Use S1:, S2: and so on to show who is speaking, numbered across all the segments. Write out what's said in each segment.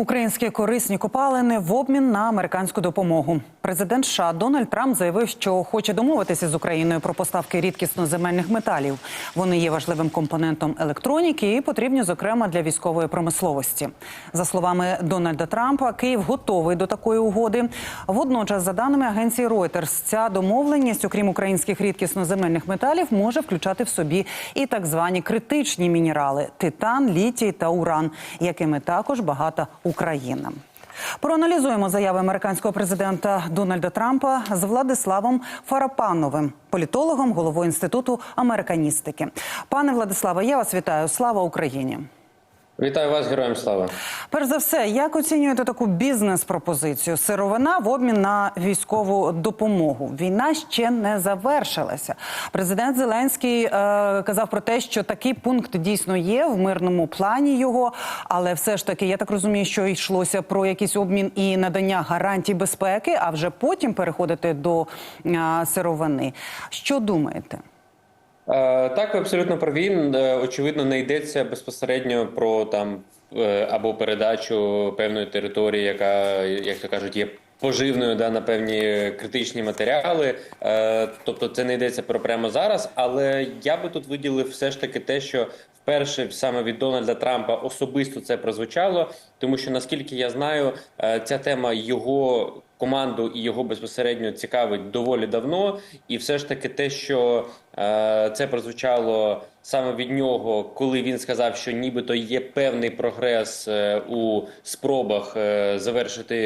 S1: Українські корисні копалини в обмін на американську допомогу. Президент США Дональд Трамп заявив, що хоче домовитися з Україною про поставки рідкісно земельних металів. Вони є важливим компонентом електроніки і потрібні, зокрема, для військової промисловості. За словами Дональда Трампа, Київ готовий до такої угоди. Водночас, за даними агенції Reuters, ця домовленість, окрім українських рідкісно земельних металів, може включати в собі і так звані критичні мінерали титан, літій та уран, якими також багата Україна. Проаналізуємо заяви американського президента Дональда Трампа з Владиславом Фарапановим, політологом, головою інституту американістики. Пане Владиславе, я вас вітаю. Слава Україні!
S2: Вітаю вас, героям слава.
S1: Перш за все, як оцінюєте таку бізнес-пропозицію? Сировина в обмін на військову допомогу. Війна ще не завершилася. Президент Зеленський е, казав про те, що такий пункт дійсно є в мирному плані його, але все ж таки, я так розумію, що йшлося про якийсь обмін і надання гарантій безпеки, а вже потім переходити до е, сировини. Що думаєте?
S2: Е, Так, ви абсолютно праві. Е, Очевидно, не йдеться безпосередньо про там е, або передачу певної території, яка, як то кажуть, є поживною да, на певні критичні матеріали. Тобто, це не йдеться про прямо зараз. Але я би тут виділив все ж таки те, що вперше саме від Дональда Трампа особисто це прозвучало, тому що наскільки я знаю, ця тема його. Команду і його безпосередньо цікавить доволі давно, і все ж таки, те, що е, це прозвучало саме від нього, коли він сказав, що нібито є певний прогрес е, у спробах е, завершити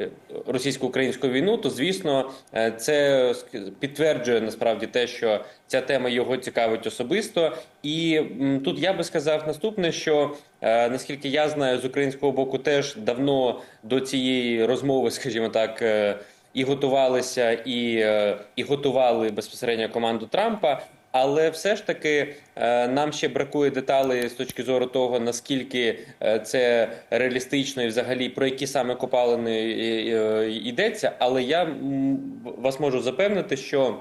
S2: е, російсько-українську війну, то звісно, е, це підтверджує насправді те, що ця тема його цікавить особисто. І м, тут я би сказав наступне, що наскільки я знаю, з українського боку теж давно до цієї розмови, скажімо так. е, І готувалися, і, е, і готували безпосередньо команду Трампа. Але все ж таки е, нам ще бракує деталей з точки зору того, наскільки е, це реалістично і взагалі про які саме копалини е, е, йдеться. Але я вас можу запевнити, що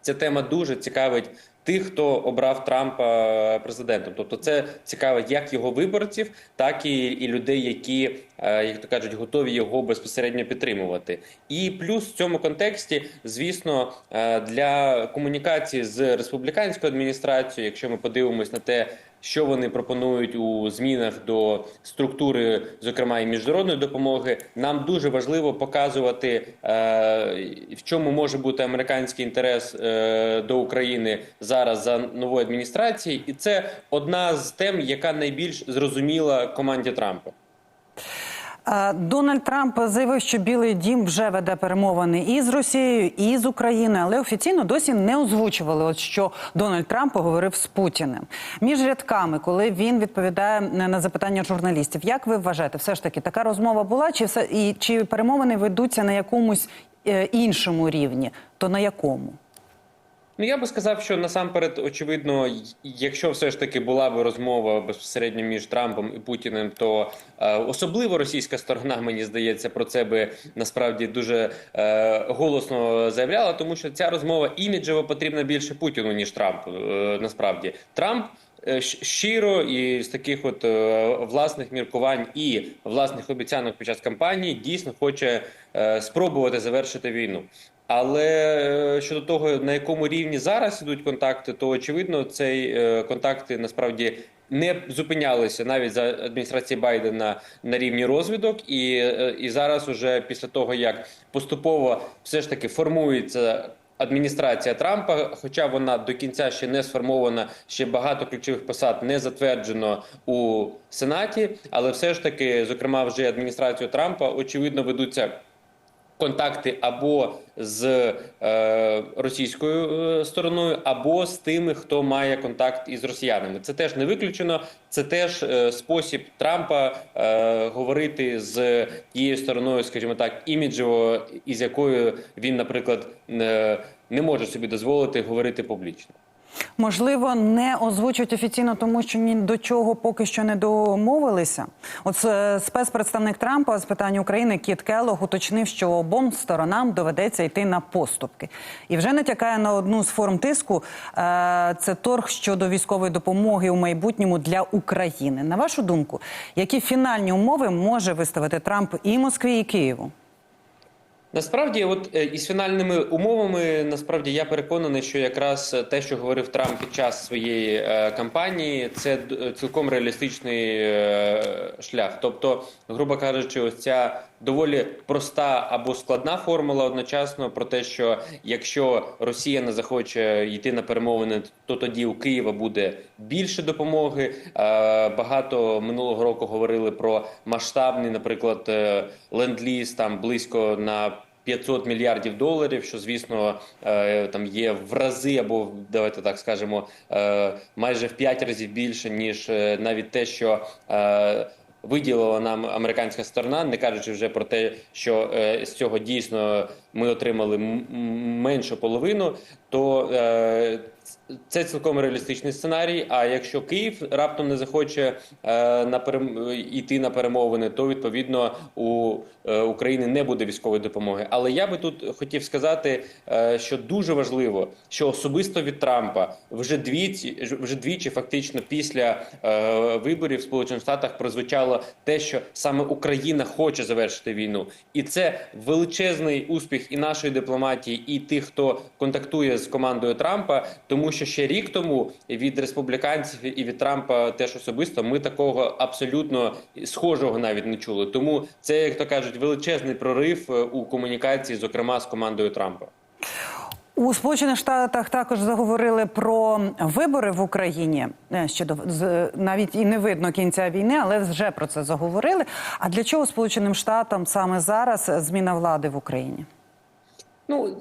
S2: ця тема дуже цікавить тих, хто обрав Трампа президентом. Тобто, це цікаво як його виборців, так і, і людей, які, е, як то кажуть, готові його безпосередньо підтримувати. І плюс в цьому контексті, звісно, е, для комунікації з республіканською адміністрацією, якщо ми подивимось на те. Що вони пропонують у змінах до структури, зокрема і міжнародної допомоги, нам дуже важливо показувати, е, в чому може бути американський інтерес е, до України зараз за нової адміністрації, і це одна з тем, яка найбільш зрозуміла команді Трампа.
S1: Е, Дональд Трамп заявив, що Білий Дім вже веде перемовини і з Росією, і з Україною, але офіційно досі не озвучували, от що Дональд Трамп поговорив з Путіним. Між рядками, коли він відповідає на запитання журналістів, як ви вважаєте, все ж таки така розмова була, чи все і чи перемовини ведуться на якомусь е, іншому рівні? То на якому?
S2: Ну, я би сказав, що насамперед, очевидно, якщо все ж таки була би розмова безпосередньо між Трампом і Путіним, то е, особливо російська сторона, мені здається, про це би насправді дуже е, голосно заявляла, тому що ця розмова іміджево потрібна більше Путіну ніж Трампу. Е, насправді Трамп. е, Щиро і з таких от е, власних міркувань і власних обіцянок під час кампанії дійсно хоче е, спробувати завершити війну. Але е, щодо того, на якому рівні зараз ідуть контакти, то очевидно, цей е, контакти насправді не зупинялися навіть за адміністрації Байдена на рівні розвідок, і, е, і зараз, уже після того як поступово все ж таки формується. Адміністрація Трампа, хоча вона до кінця ще не сформована, ще багато ключових посад не затверджено у Сенаті, але все ж таки, зокрема, вже адміністрацією Трампа, очевидно, ведуться контакти або з е, російською е, стороною, або з тими, хто має контакт із росіянами. Це теж не виключено. Це теж е, спосіб Трампа е, говорити з тією стороною, скажімо так, іміджево, із якою він, наприклад, не, не може собі дозволити говорити публічно.
S1: Можливо, не озвучують офіційно, тому що ні до чого поки що не домовилися. От е, спецпредставник Трампа з питань України Кіт Келлог уточнив, що обом сторонам доведеться йти на поступки, і вже натякає на одну з форм тиску. е, Це торг щодо військової допомоги у майбутньому для України. На вашу думку, які фінальні умови може виставити Трамп і Москві, і Києву?
S2: Насправді, от е, із фінальними умовами, насправді я переконаний, що якраз те, що говорив Трамп під час своєї е, кампанії, це цілком реалістичний е, шлях. Тобто, грубо кажучи, ось ця доволі проста або складна формула одночасно про те, що якщо Росія не захоче йти на перемовини, то тоді у Києва буде більше допомоги. Е, Багато минулого року говорили про масштабний, наприклад, е, ленд-ліз там близько на 500 мільярдів доларів, що звісно е, там є в рази, або давайте так скажемо, е, майже в 5 разів більше ніж е, навіть те, що виділила нам американська сторона, не кажучи вже про те, що з цього дійсно ми отримали меншу половину, то е, це цілком реалістичний сценарій. А якщо Київ раптом не захоче е, на перем... йти на перемовини, то відповідно у е, України не буде військової допомоги. Але я би тут хотів сказати, е, що дуже важливо, що особисто від Трампа вже двічі, вже двічі, фактично після виборів в Сполучених Штатах прозвучало те, що саме Україна хоче завершити війну, і це величезний успіх і нашої дипломатії, і тих, хто контактує з командою Трампа, тому що ще рік тому від республіканців і від Трампа теж особисто ми такого абсолютно схожого навіть не чули. Тому це, як то кажуть, величезний прорив е, у комунікації, зокрема з командою Трампа.
S1: У Сполучених Штатах також заговорили про вибори в Україні. Е, Ще до з- навіть і не видно кінця війни, але вже про це заговорили. А для чого Сполученим Штатам саме зараз зміна влади в Україні?
S2: Ну,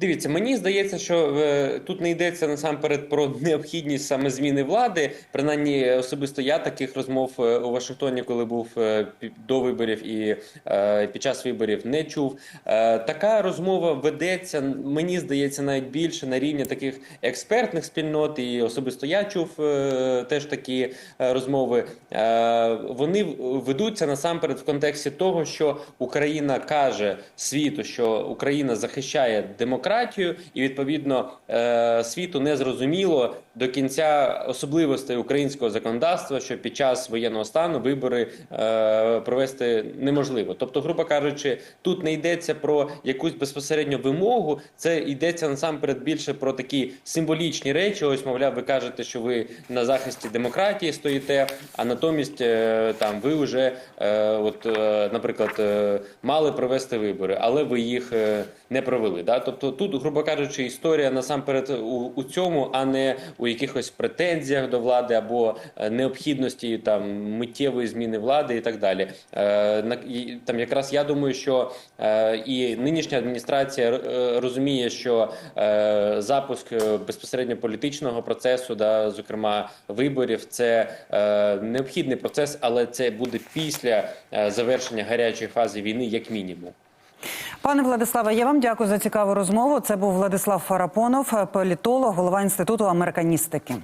S2: дивіться, мені здається, що е, тут не йдеться насамперед про необхідність саме зміни влади. Принаймні, особисто я таких розмов е, у Вашингтоні, коли був е, до виборів і е, під час виборів, не чув. Е, така розмова ведеться, мені здається, навіть більше на рівні таких експертних спільнот, і особисто я чув е, теж такі е, розмови. Е, вони ведуться насамперед в контексті того, що Україна каже світу, що Україна захищає демократію, і відповідно е, світу не зрозуміло до кінця особливостей українського законодавства, що під час воєнного стану вибори е, провести неможливо. Тобто, грубо кажучи, тут не йдеться про якусь безпосередню вимогу, це йдеться насамперед більше про такі символічні речі. Ось, мовляв, ви кажете, що ви на захисті демократії стоїте, а натомість е, там ви вже, е, от, е, наприклад, е, мали провести вибори, але ви їх е, не провели. Да? Тобто тут, грубо кажучи, історія насамперед у, у цьому, а не у якихось претензіях до влади або е, необхідності там миттєвої зміни влади і так далі. Е, на- там якраз я думаю, що е, і нинішня адміністрація розуміє, що запуск безпосередньо політичного процесу, да, зокрема виборів, це необхідний процес, але це буде після завершення гарячої фази війни, як мінімум.
S1: Пане Владиславе, я вам дякую за цікаву розмову. Це був Владислав Фарапонов, політолог, голова інституту американістики.